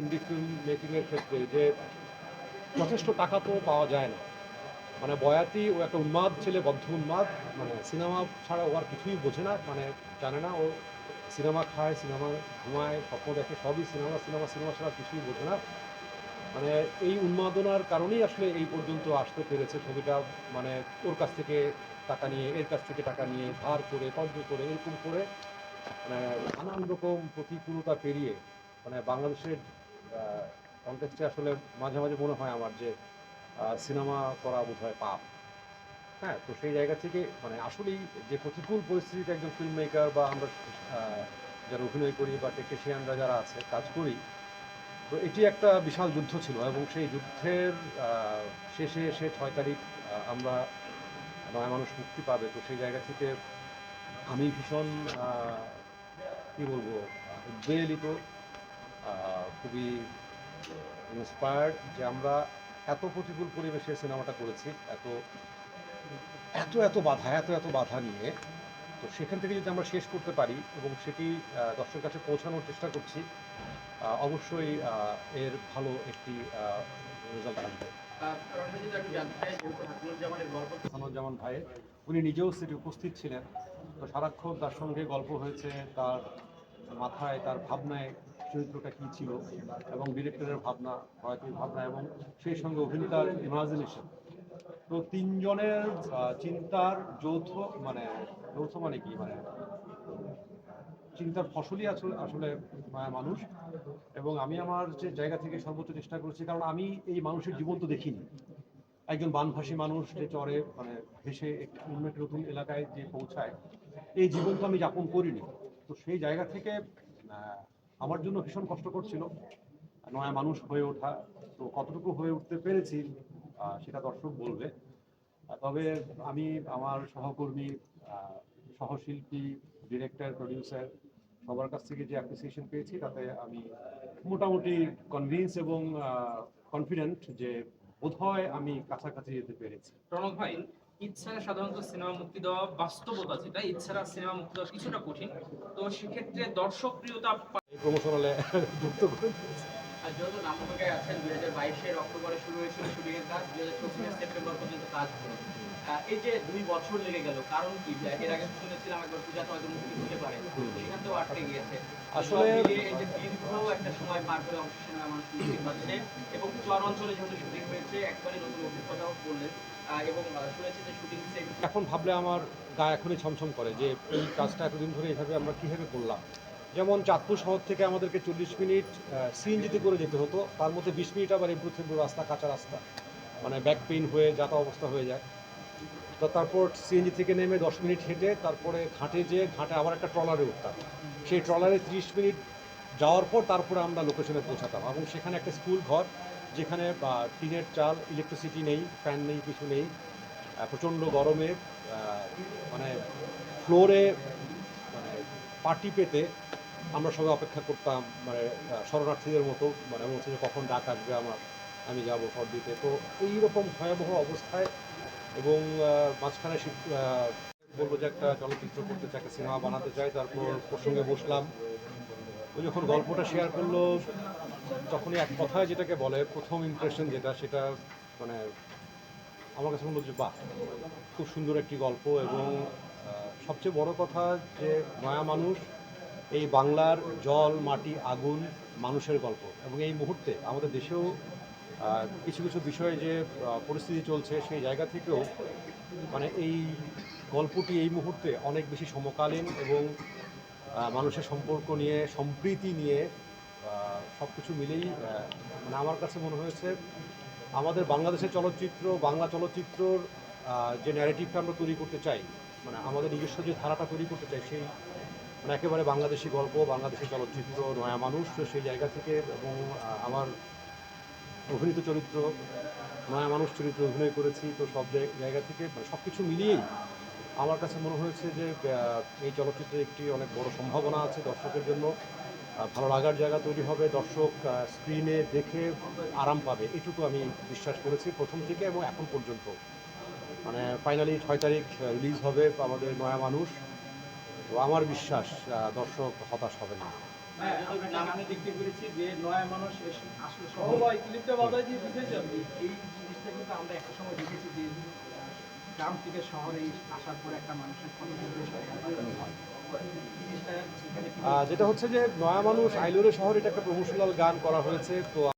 ইন্ডি film মেকিংয়ের ক্ষেত্রে যে যথেষ্ট টাকা তো পাওয়া যায় না। মানে বয়াতি ও একটা উন্মাদ ছেলে, বদ্ধ উন্মাদ মানে সিনেমা ছাড়া ও আর কিছুই বোঝে না মানে জানে না ও সিনেমা খায়, সিনেমা ঘুমায়, স্বপ্ন দেখে, সবই সিনেমা সিনেমা সিনেমা ছাড়া কিছুই বোঝে না। মানে এই উন্মাদনার কারণেই আসলে এই পর্যন্ত আসতে পেরেছে ছবিটা মানে ওর কাছ থেকে টাকা নিয়ে, এর কাছ থেকে টাকা নিয়ে, ধার করে, কর্জ করে, এরকম করে মানে নানান রকম প্রতিকূলতা পেরিয়ে মানে বাংলাদেশের কন্টেক্সটে আসলে মাঝে মাঝে মনে হয় আমার যে সিনেমা করা বোধ হয় পাপ। হ্যাঁ তো সেই জায়গা থেকে মানে আসলেই যে প্রতিকূল পরিস্থিতিতে একজন ফিল্ম মেকার বা আমরা যারা অভিনয় করি বা টেকনিশিয়ানরা যারা আছে, কাজ করি, তো এটি একটা বিশাল যুদ্ধ ছিল এবং সেই যুদ্ধের শেষে এসে ছয় তারিখ আমরা নয় মানুষ মুক্তি পাবে। তো সেই জায়গা থেকে আমি ভীষণ কি বলব, উদ্বেলিত খুবই ইন্সপায়ার্ড যে আমরা এত প্রতিকূল পরিবেশে সিনেমাটা করেছি, এত এত এত বাধা, এত এত বাধা নিয়ে। তো সেখান থেকে যদি আমরা শেষ করতে পারি এবং সেটি দর্শকের কাছে পৌঁছানোর চেষ্টা করছি অবশ্যই এর ভালো একটি রেজাল্ট আসবে। যেমন ভাই, উনি নিজেও সেটি উপস্থিত ছিলেন। তো সারাক্ষণ তার সঙ্গে গল্প হয়েছে, তার মাথায়, তার ভাবনায়, চরিত্রটা কী ছিল এবং ডিরেক্টরের ভাবনা হয়তো ভাবনা এবং সেই সঙ্গে অভিনেতার ইমাজিনেশন। তো তিনজনের চিন্তার যৌথ মানে যৌথ মানে কি? মানে চিন্তার ফসলই আসলে আসলে মানুষ। এবং আমি আমার যে জায়গা থেকে সর্বোচ্চ চেষ্টা করেছি, কারণ আমি এই মানুষের জীবন তো দেখিনি। একজন বানভাসী মানুষ যে চরে মানে ভেসে অন্য একটি নতুন এলাকায় যে পৌঁছায়, এই জীবন তো আমি যাপন করিনি। তো সেই জায়গা থেকে আমার জন্য ভীষণ কষ্টকর ছিল। নয়া মানুষ হয়ে ওঠা। তো কতটুকু হয়ে উঠতে পেরেছি সেটা দর্শক বলবে। তবে আমি আমার সহকর্মী সহশিল্পী, ডিরেক্টর প্রডিউসার সবার কাছ থেকে যে অ্যাপ্রিসিয়েশন পেয়েছি, তাতে আমি মোটামুটি কনভিন্স এবং কনফিডেন্ট যে বোধহয় আমি কাছাকাছি যেতে পেরেছি। প্রণব ভাই ইচ্ছারা সাধারণত সিনেমা মুক্তি দেওয়া বাস্তবতা যেটা, ইচ্ছারা সিনেমা মুক্তি দেওয়া কিছুটা কঠিন তো সেক্ষেত্রে দর্শকপ্রিয়তা প্রমোশনালে যুক্ত করে। আর যেহেতু আছেন দুই হাজার বাইশের অক্টোবরে শুরু হয়েছিল শুটিং এর কাজ দুই হাজার চব্বিশের সেপ্টেম্বর পর্যন্ত কাজ হলো। এই যে দুই বছর লেগে গেল কারণ কি? এর আগে শুনেছিলাম একবার পূজাতে হয়তো মুক্তি হতে পারে সেখান থেকেও আটকে গিয়েছে। আসলে- এই যে দীর্ঘ একটা সময় পার করে মানুষ মুক্তি পাচ্ছে এবং চর অঞ্চলে যেহেতু শুটিং হয়েছে একবারে নতুন অভিজ্ঞতাও আহ, এবং শুনেছি যে শুটিং এখন ভাবলে আমার গা এখনই ছমছম করে যে এই কাজটা এতদিন ধরে এইভাবে আমরা কীভাবে করলাম? যেমন চাঁদপুর শহর থেকে আমাদেরকে চল্লিশ মিনিট সিএনজিতে করে যেতে হতো। তার মধ্যে বিশ মিনিট আবার এমপ্রু থেমপ্রু রাস্তা, কাঁচা রাস্তা মানে ব্যাক পেইন হয়ে যাতা অবস্থা হয়ে যায়। তো তারপর সিএনজি থেকে নেমে দশ মিনিট হেঁটে, তারপরে ঘাটে যেয়ে, ঘাটে আবার একটা ট্রলারে উঠতাম। সেই ট্রলারে ত্রিশ মিনিট যাওয়ার পর তারপরে আমরা লোকেশনে পৌঁছাতাম এবং সেখানে একটা স্কুল ঘর, যেখানে টিনের চাল ইলেকট্রিসিটি নেই ফ্যান নেই, কিছু নেই। প্রচণ্ড গরমে মানে ফ্লোরে মানে পার্টি পেতে আমরা সবাই অপেক্ষা করতাম মানে শরণার্থীদের মতো মানে মনে হচ্ছে যে কখন ডাক আসবে আমার, আমি যাব সব দিতে। তো এইরকম ভয়াবহ অবস্থায় এবং মাঝখানে বলব যে একটা চলচ্চিত্র করতে চাই সিনেমা বানাতে চাই, তারপর প্রসঙ্গে বসলাম। ও যখন গল্পটা শেয়ার করল, তখনই এক কথায় যেটাকে বলে, প্রথম ইমপ্রেশন যেটা, সেটা মানে আমার কাছে মনে হচ্ছে বাহ, খুব সুন্দর একটি গল্প এবং সবচেয়ে বড় কথা যে, নয়া মানুষ এই বাংলার জল, মাটি, আগুন মানুষের গল্প। এবং এই মুহূর্তে আমাদের দেশেও কিছু কিছু বিষয়ে যে পরিস্থিতি চলছে সেই জায়গা থেকেও মানে এই গল্পটি এই মুহূর্তে অনেক বেশি সমকালীন এবং মানুষের সম্পর্ক নিয়ে, সম্প্রীতি নিয়ে সব কিছু মিলেই মানে আমার কাছে মনে হয়েছে, আমাদের বাংলাদেশের চলচ্চিত্র, বাংলা চলচ্চিত্রর যে ন্যারেটিভটা আমরা তৈরি করতে চাই মানে আমাদের নিজস্ব যে ধারাটা তৈরি করতে চাই, সেই একেবারে বাংলাদেশি গল্প, বাংলাদেশি চলচ্চিত্র, নয়া মানুষ, তো সেই জায়গা থেকে এবং আমার অভিনীত চরিত্র, নয়া মানুষ চরিত্রে অভিনয় করেছি, তো সব জায়- জায়গা থেকে মানে সব কিছু মিলিয়েই আমার কাছে মনে হয়েছে যে এই চলচ্চিত্রে একটি অনেক বড় সম্ভাবনা আছে দর্শকের জন্য। ভালো লাগার জায়গা তৈরি হবে, দর্শক স্ক্রিনে দেখে আরাম পাবে, এটুকু আমি বিশ্বাস করেছি প্রথম থেকে এবং এখন পর্যন্ত। মানে ফাইনালি ছয় তারিখ রিলিজ হবে আমাদের নয়া মানুষ। তো আমার বিশ্বাস দর্শক হতাশ হবে না। হ্যাঁ আমরা গানে দেখতে পেরেছি যে নয়া মানুষ এস- আসলে সবাই। ক্লিপটা বাজাই দিয়ে বুঝেছেন এই জিনিসটা কিন্তু আমরা একটা সময় দেখেছি যে আহ, গ্রাম থেকে শহরে আসার পর একটা মানুষের হয় যেটা হচ্ছে যে নয়া মানুষ আইলুরে শহরে এটা একটা প্রমোশনাল গান করা হয়েছে তো